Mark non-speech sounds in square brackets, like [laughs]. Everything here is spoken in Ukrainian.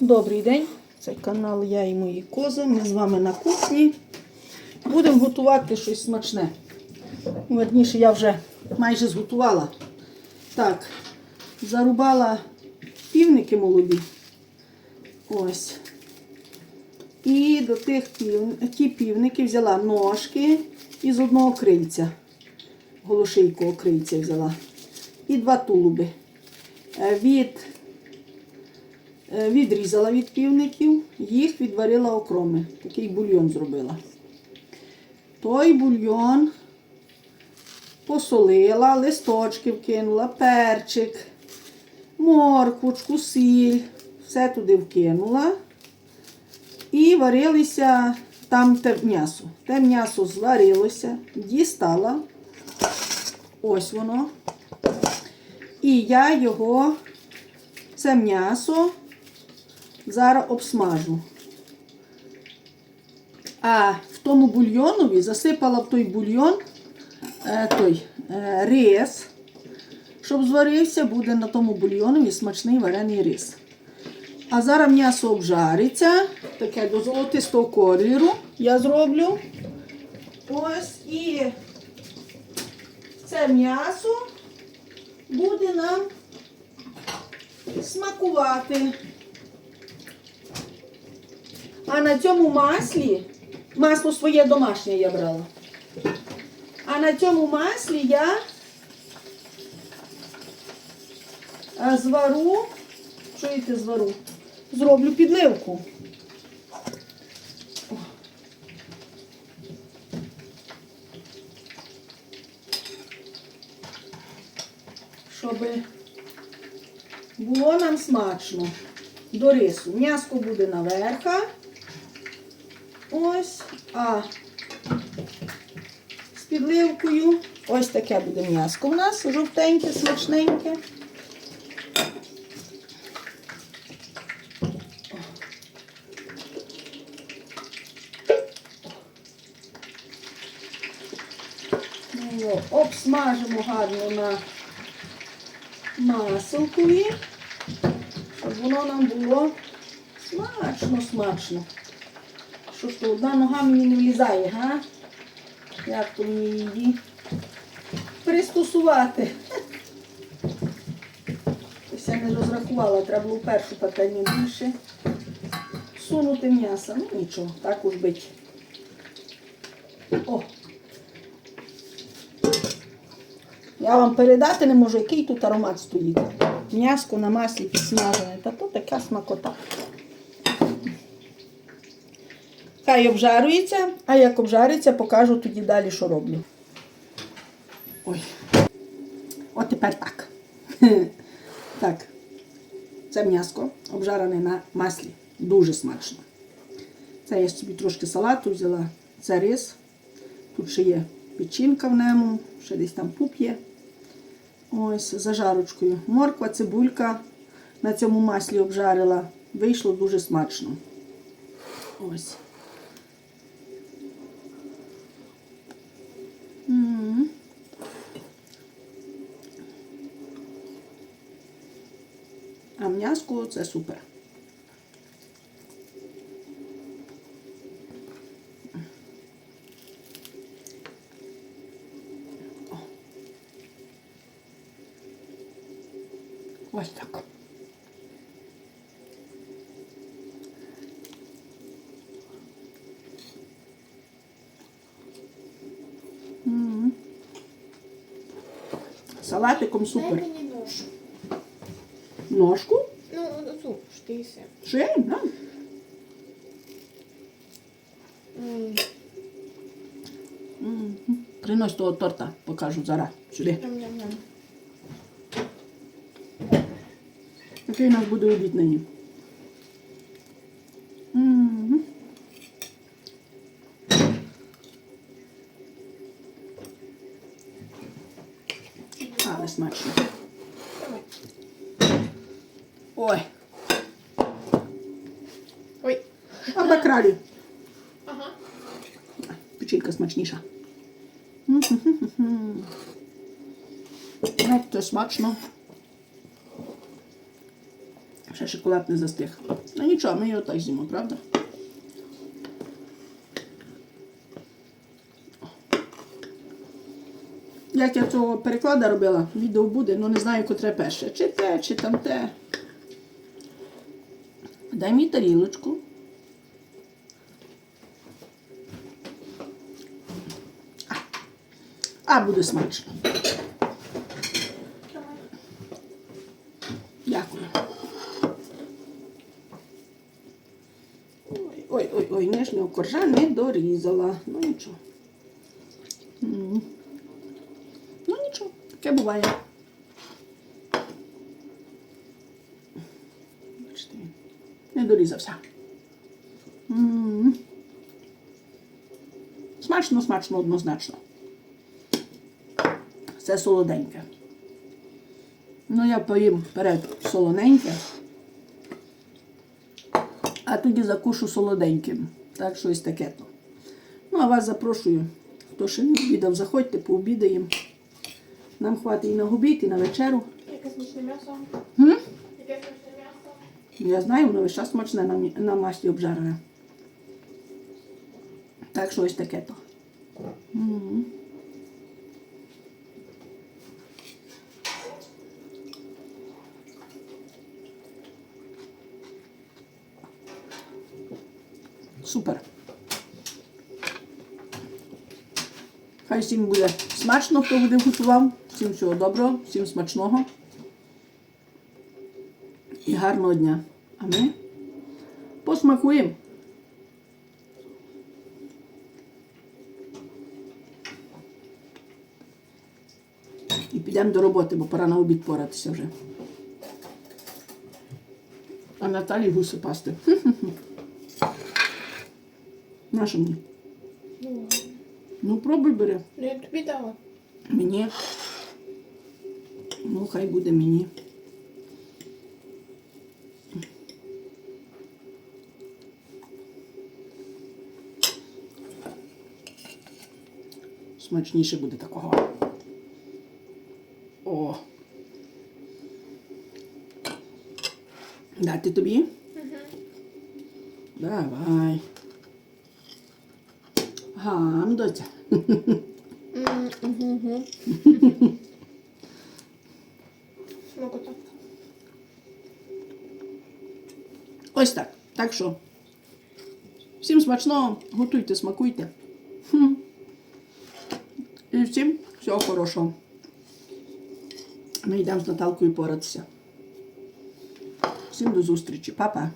Добрий день, це канал Я і мої кози. Ми з вами на кухні. Будемо готувати щось смачне. Ну, Верніше, я вже майже зготувала. Так, зарубала півники молоді. Ось. І до тих пів... ті півники взяла ножки із одного крильця. Голошийку крильця взяла. І два тулуби. Е, Від Відрізала від півників, їх відварила окроми. Такий бульйон зробила. Той бульйон посолила, листочки вкинула, перчик, морквочку, сіль. Все туди вкинула. І варилися там те м'ясо. Те м'ясо зварилося, дістала. Ось воно. І я його, це м'ясо, зараз обсмажу. А в тому бульйонові засипала в той бульйон е, той е, рис, щоб зварився, буде на тому бульйонові смачний варений рис. А зараз м'ясо обжариться, таке до золотистого кольору я зроблю. Ось і це м'ясо буде нам смакувати. А на цьому маслі, масло своє домашнє я брала. А на цьому маслі я звару, чуєте, звару, зроблю підливку. Щоб було нам смачно до рису. М'яско буде наверха. Ось, а з підливкою. Ось таке буде м'яско у нас, жовтеньке, смачненьке. Його обсмажимо гарно на маселкові, щоб воно нам було смачно, смачно. Що ж то одна нога мені не влізає, га? Як то мені її пристосувати? [laughs] Ось я не розрахувала, треба було першу пательню більше. Сунути м'ясо. Ну нічого, так уж бить. О! Я вам передати не можу, який тут аромат стоїть. М'яско на маслі підсмажене. Та то така смакота. Хай обжарюється, а як обжариться, покажу тоді далі, що роблю. Ой. От тепер так. [laughs] Так. Це м'яско обжарене на маслі. Дуже смачно. Це я собі трошки салату взяла. Це рис. Тут ще є печінка в ньому, ще десь там пуп є. Ось, за жарочкою. Морква, цибулька на цьому маслі обжарила. Вийшло дуже смачно. Ось. А м'яско це супер. Ось так. М. Салатиком Дай супер. мені нож. Ножку? На. М, Мгм. Принось того торта, покажу зараз. Сюди. Який у нас буде обід нині? Але смачно. Ой, Ой. а бакралі. Ага. Печінка смачніша. Це смачно. Ще шоколад не застиг. Ну нічого, ми його так з'їмо, правда? Як я цього переклада робила, відео буде, ну не знаю, котре перше. Чи те, чи там те. Дай мені тарілочку. А, а буде смачно. Дякую. Ой, ой, ой, ой, нижнього коржа не дорізала. Ну нічого. Ну нічого, таке буває. Дорізався. М. Смачно, смачно, однозначно. Це солоденьке. Ну, я поїм вперед солоненьке, а тоді закушу солоденьким. Так, щось таке то. Ну, а вас запрошую. Хто ще не обідав, заходьте, пообідаємо. Нам хватить і на обід, і на вечеру. Яке смачне м'ясо. Я знаю, воно час смачне на, на маслі обжарене. Так, щось таке то. Супер. Хай всім буде смачно, хто буде готував. Всім всього доброго, всім смачного гарного дня. А ми посмакуємо. І підемо до роботи, бо пора на обід поратися вже. А Наталі гуси пасти. [laughs] Наша мені. Ну, пробуй бери. ну, я тобі дала. Мені. Ну, хай буде мені. Смачніше буде такого. О. Дати тобі? Давай. Гам, доця. Угу. [laughs] Смакота. Ось так. Так що. Всім смачного, готуйте, смакуйте. Хм. І всім всього хорошого. Ми йдемо з Наталкою поратися. Всім до зустрічі. Па-па.